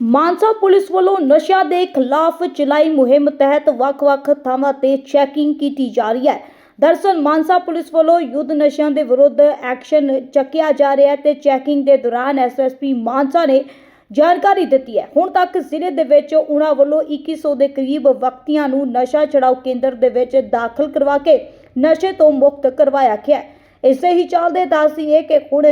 Mansa police ਵੱਲੋਂ ਨਸ਼ਿਆਂ ਦੇ ਖਿਲਾਫ ਚਲਾਈ ਮੁਹਿੰਮ ਤਹਿਤ ਵੱਖ-ਵੱਖ ਥਾਵਾਂ ਤੇ ਚੈਕਿੰਗ ਕੀਤੀ ਜਾ ਰਹੀ ਹੈ। ਦਰਸਲ ਮਾਨਸਾ ਪੁਲਿਸ ਵੱਲੋਂ ਯੁੱਧ ਨਸ਼ਿਆਂ ਦੇ ਵਿਰੁੱਧ ਐਕਸ਼ਨ ਚੱਕਿਆ ਜਾ ਰਿਹਾ ਹੈ ਤੇ ਚੈਕਿੰਗ ਦੇ ਦੌਰਾਨ ਐਸਐਸਪੀ ਮਾਨਸਾ ਨੇ ਜਾਣਕਾਰੀ ਦਿੱਤੀ ਹੈ। ਹੁਣ ਤੱਕ ਜ਼ਿਲ੍ਹੇ ਦੇ ਵਿੱਚ ਉਹਨਾਂ ਵੱਲੋਂ 2100 ਦੇ ਕਰੀਬ ਵਿਅਕਤੀਆਂ ਨੂੰ ਨਸ਼ਾ ਛਡਾਊ ਕੇਂਦਰ ਦੇ ਵਿੱਚ ਦਾਖਲ ਕਰਵਾ ਕੇ ਨਸ਼ੇ ਤੋਂ ਮੁਕਤ ਕਰਵਾਇਆ ਗਿਆ ਇਸੇ ਹੀ ਚੱਲਦੇ ਦੱਸੀਏ ਕਿ ਹੁਣ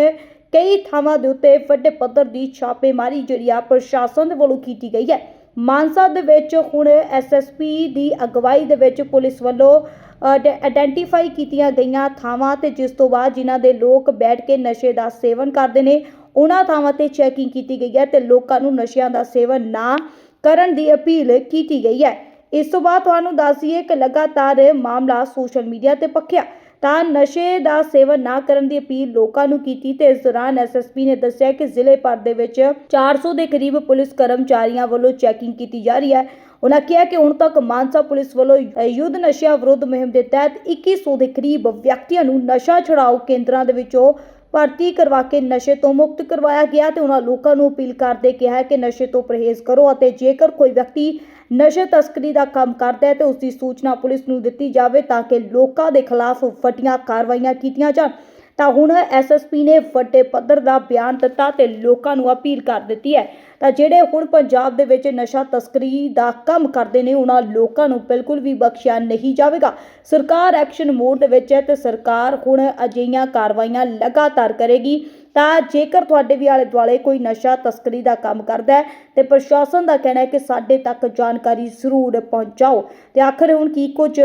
ਕਈ ਥਾਵਾਂ ਦੇ ਉੱਤੇ ਵੱਡੇ ਪੱਧਰ ਦੀ ਛਾਪੇਮਾਰੀ ਜਿਹੜੀ ਆ ਪ੍ਰਸ਼ਾਸਨ ਦੇ ਵੱਲੋਂ ਕੀਤੀ ਗਈ ਹੈ। ਮਾਨਸਾ ਦੇ ਵਿੱਚ ਹੁਣ ਐਸਐਸਪੀ ਦੀ ਅਗਵਾਈ ਦੇ ਵਿੱਚ ਪੁਲਿਸ ਵੱਲੋਂ ਆਇਡੈਂਟੀਫਾਈ ਕੀਤੀਆਂ ਗਈਆਂ ਥਾਵਾਂ ਤੇ ਜਿਸ ਤੋਂ ਬਾਅਦ ਜਿਨ੍ਹਾਂ ਦੇ ਲੋਕ ਬੈਠ ਕੇ ਨਸ਼ੇ ਦਾ ਸੇਵਨ ਕਰਦੇ ਨੇ, ਉਹਨਾਂ ਥਾਵਾਂ ਤੇ ਚੈਕਿੰਗ ਕੀਤੀ ਗਈ ਹੈ ਤੇ ਲੋਕਾਂ ਨੂੰ ਨਸ਼ਿਆਂ ਦਾ ਸੇਵਨ ਨਾ ਕਰਨ ਦੀ ਅਪੀਲ ਕੀਤੀ ਗਈ ਹੈ। ਇਸ ਤੋਂ ਬਾਅਦ ਤੁਹਾਨੂੰ ਦੱਸ ਦਈਏ ਕਿ ਲਗਾਤਾਰ ਮਾਮਲਾ ਸੋਸ਼ਲ ਮੀਡੀਆ ਤੇ ਪੱਖਿਆ ਤਾਂ ਨਸ਼ੇ ਦਾ ਸੇਵਨ ਨਾ ਕਰਨ ਦੀ ਅਪੀਲ ਲੋਕਾਂ ਨੂੰ ਕੀਤੀ ਤੇ ਇਸ ਦੌਰਾਨ ਐਸਐਸਪੀ ਨੇ ਦੱਸਿਆ ਕਿ ਜ਼ਿਲ੍ਹੇ ਭਰ ਦੇ ਵਿੱਚ 400 ਦੇ ਕਰੀਬ ਪੁਲਿਸ ਕਰਮਚਾਰੀਆਂ ਵੱਲੋਂ ਚੈਕਿੰਗ ਕੀਤੀ ਜਾ ਰਹੀ ਹੈ। ਉਹਨਾਂ ਕਿਹਾ ਕਿ ਹੁਣ ਤੱਕ ਮਾਨਸਾ ਪੁਲਿਸ ਵੱਲੋਂ ਯੁੱਧ ਨਸ਼ਿਆਂ ਵਿਰੁੱਧ ਮੁਹਿੰਮ ਦੇ ਤਹਿਤ 2100 ਦੇ ਕਰੀਬ ਵਿਅਕਤੀਆਂ ਨੂੰ ਨਸ਼ਾ ਛੁਡਾਓ ਕੇਂਦਰਾਂ ਦੇ ਵਿੱਚੋਂ ਭਰਤੀ ਕਰਵਾ ਕੇ ਨਸ਼ੇ ਤੋਂ ਮੁਕਤ ਕਰਵਾਇਆ ਗਿਆ ਤੇ ਉਹਨਾਂ ਲੋਕਾਂ ਨੂੰ ਅਪੀਲ ਕਰਦੇ ਕਿਹਾ ਕਿ ਨਸ਼ੇ ਤੋਂ ਪਰਹੇਜ਼ ਕਰੋ ਅਤੇ ਜੇਕਰ ਕੋਈ ਵਿਅਕਤੀ ਨਸ਼ੇ ਤਸਕਰੀ ਦਾ ਕੰਮ ਕਰਦਾ ਹੈ ਤੇ ਉਸ ਦੀ ਸੂਚਨਾ ਪੁਲਿਸ ਨੂੰ ਦਿੱਤੀ ਜਾਵੇ ਤਾਂ ਕਿ ਲੋਕਾਂ ਦੇ ਖਿਲਾਫ ਵੱਡੀਆਂ ਕਾਰਵਾਈਆਂ ਕੀਤੀਆਂ ਜਾਣ। ਤਾਂ ਹੁਣ ਐਸਐਸਪੀ ਨੇ ਵੱਡੇ ਪੱਧਰ ਦਾ ਬਿਆਨ ਦਿੱਤਾ ਤੇ ਲੋਕਾਂ ਨੂੰ ਅਪੀਲ ਕਰ ਦਿੱਤੀ ਹੈ। ਤਾਂ ਜਿਹੜੇ ਹੁਣ ਪੰਜਾਬ ਦੇ ਵਿੱਚ ਨਸ਼ਾ ਤਸਕਰੀ ਦਾ ਕੰਮ ਕਰਦੇ ਨੇ, ਉਹਨਾਂ ਲੋਕਾਂ ਨੂੰ ਬਿਲਕੁਲ ਵੀ ਬਖਸ਼ਿਆ ਨਹੀਂ ਜਾਵੇਗਾ। ਸਰਕਾਰ ਐਕਸ਼ਨ ਮੋਡ ਦੇ ਵਿੱਚ ਹੈ ਤੇ ਸਰਕਾਰ ਹੁਣ ਅਜਿਹੀਆਂ ਕਾਰਵਾਈਆਂ ਲਗਾਤਾਰ ਕਰੇਗੀ। ਤਾਂ ਜੇਕਰ ਤੁਹਾਡੇ ਵੀ ਆਲੇ ਦੁਆਲੇ ਕੋਈ ਨਸ਼ਾ ਤਸਕਰੀ ਦਾ ਕੰਮ ਕਰਦਾ ਹੈ, ਤੇ ਪ੍ਰਸ਼ਾਸਨ ਦਾ ਕਹਿਣਾ ਹੈ ਕਿ ਸਾਡੇ ਤੱਕ ਜਾਣਕਾਰੀ ਜ਼ਰੂਰ ਪਹੁੰਚਾਓ। ਤੇ ਆਖਰ ਹੁਣ ਕੀ ਕੁਝ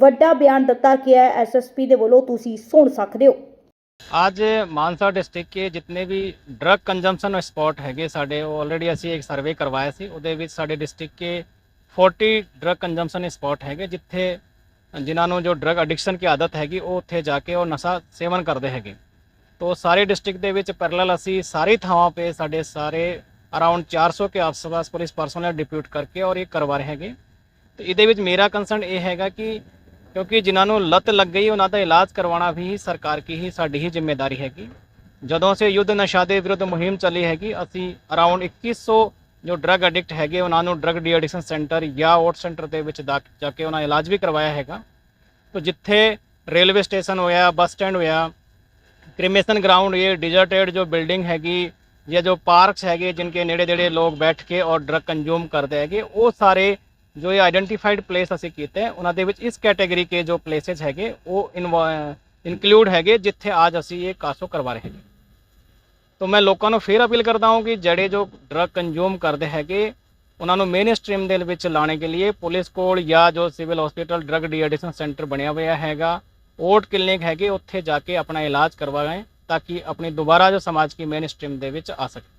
ਵੱਡਾ ਬਿਆਨ ਦਿੱਤਾ ਗਿਆ ਹੈ ਐਸਐਸਪੀ ਦੇ ਵੱਲੋਂ, ਤੁਸੀਂ ਸੁਣ ਸਕਦੇ ਹੋ। ਅੱਜ ਮਾਨਸਾ ਡਿਸਟ੍ਰਿਕਟ ਕੇ ਜਿੰਨੇ ਵੀ ਡਰੱਗ ਕੰਜ਼ੰਪਸ਼ਨ ਸਪੌਟ ਹੈਗੇ ਸਾਡੇ, ਉਹ ਆਲਰੇਡੀ ਅਸੀਂ ਇੱਕ ਸਰਵੇ ਕਰਵਾਇਆ ਸੀ। ਉਹਦੇ ਵਿੱਚ ਸਾਡੇ ਡਿਸਟ੍ਰਿਕਟ ਕੇ 40 ਡਰੱਗ ਕੰਜ਼ੰਪਸ਼ਨ ਸਪੌਟ ਹੈਗੇ, ਜਿੱਥੇ ਜਿਨ੍ਹਾਂ ਨੂੰ ਜੋ ਡਰੱਗ ਐਡਿਕਸ਼ਨ ਦੀ ਆਦਤ ਹੈਗੀ, ਉਹ ਉੱਥੇ ਜਾ ਕੇ ਉਹ ਨਸ਼ਾ ਸੇਵਨ ਕਰਦੇ ਹੈਗੇ। ਤੋ ਸਾਰੇ ਡਿਸਟ੍ਰਿਕਟ ਦੇ ਵਿੱਚ ਪੈਰਲਲ ਅਸੀਂ ਸਾਰੀ ਥਾਵਾਂ 'ਤੇ ਸਾਡੇ ਸਾਰੇ ਅਰਾਊਂਡ 400 ਕੇ ਆਸ-ਪਾਸ ਪੁਲਿਸ ਪਰਸਨਲ ਡਿਪਿਊਟ ਕਰਕੇ ਔਰ ਇਹ ਕਰਵਾ ਰਹੇ ਹੈਗੇ। ਤੇ ਇਹਦੇ ਵਿੱਚ ਮੇਰਾ ਕੰਸਰਨ ਇਹ ਹੈਗਾ ਕਿ ਕਿਉਂਕਿ ਜਿਨ੍ਹਾਂ ਨੂੰ ਲਤ ਲੱਗ ਗਈ, ਉਹਨਾਂ ਦਾ ਇਲਾਜ ਕਰਵਾਉਣਾ ਵੀ ਸਰਕਾਰ ਕੀ ਹੀ ਸਾਡੀ ਹੀ ਜ਼ਿੰਮੇਵਾਰੀ ਹੈਗੀ। ਜਦੋਂ ਅਸੀਂ ਯੁੱਧ ਨਸ਼ਾ ਦੇ ਵਿਰੁੱਧ ਮੁਹਿੰਮ ਚੱਲੀ ਹੈਗੀ, ਅਸੀਂ ਅਰਾਊਂਡ 2100 ਜੋ ਡਰੱਗ ਐਡਿਕਟ ਹੈਗੇ, ਉਹਨਾਂ ਨੂੰ ਡਰੱਗ ਡੀ ਐਡਿਕਸ਼ਨ ਸੈਂਟਰ ਜਾਂ ਆਊਟ ਸੈਂਟਰ ਦੇ ਵਿੱਚ ਦਾ- ਜਾ ਕੇ ਉਹਨਾਂ ਇਲਾਜ ਵੀ ਕਰਵਾਇਆ ਹੈਗਾ। ਤੋ ਜਿੱਥੇ ਰੇਲਵੇ ਸਟੇਸ਼ਨ ਹੋਇਆ ਬੱਸ ਸਟੈਂਡ ਹੋਇਆ क्रिमेसन ग्राउंड ये डिजर्टेड जो बिल्डिंग हैगी या जो पार्क्स हैगे जिनके नेड़े नेड़े लोग बैठ के और ड्रग कंज्यूम करते हैगे ਉਹ ਸਾਰੇ ਜੋ ਇਹ ਆਇਡੈਂਟੀਫਾਈਡ ਪਲੇਸ ਅਸੀਂ ਕੀਤੇ ਹੈ, ਉਹਨਾਂ ਦੇ ਵਿੱਚ ਇਸ ਕੈਟਾਗਰੀ ਕੇ ਜੋ ਪਲੇਸਸ ਹੈਗੇ ਉਹ ਇਨਕਲੂਡ ਹੈਗੇ ਜਿੱਥੇ ਅੱਜ ਅਸੀਂ ਇਹ ਕਾਸੋ ਕਰਵਾ ਰਹੇ ਹੈਗੇ ਤਾਂ ਮੈਂ ਲੋਕਾਂ ਨੂੰ ਫੇਰ ਅਪੀਲ ਕਰਦਾ ਹਾਂ ਕਿ ਜਿਹੜੇ ਜੋ ਡਰਗ ਕੰਜ਼ੂਮ ਕਰਦੇ ਹੈਗੇ ਉਹਨਾਂ ਨੂੰ ਮੇਨ ਸਟ੍ਰੀਮ ਦੇ ਵਿੱਚ ਲਾਣੇ ਕੇ ਲਈ ਪੁਲਿਸ ਕੋਲ ਜਾਂ ਜੋ civil hospital drug de addiction centre ਬਣਿਆ ਹੋਇਆ ਹੈਗਾ ਓਟ ਕਲੀਨਿਕ ਹੈਗੇ, ਉੱਥੇ ਜਾ ਕੇ ਆਪਣਾ ਇਲਾਜ ਕਰਵਾਏ ਤਾਂ ਕਿ ਆਪਣੀ ਦੁਬਾਰਾ ਜੋ ਸਮਾਜ ਕੀ ਮੇਨ ਸਟ੍ਰੀਮ ਦੇ ਵਿੱਚ ਆ ਸਕੇ।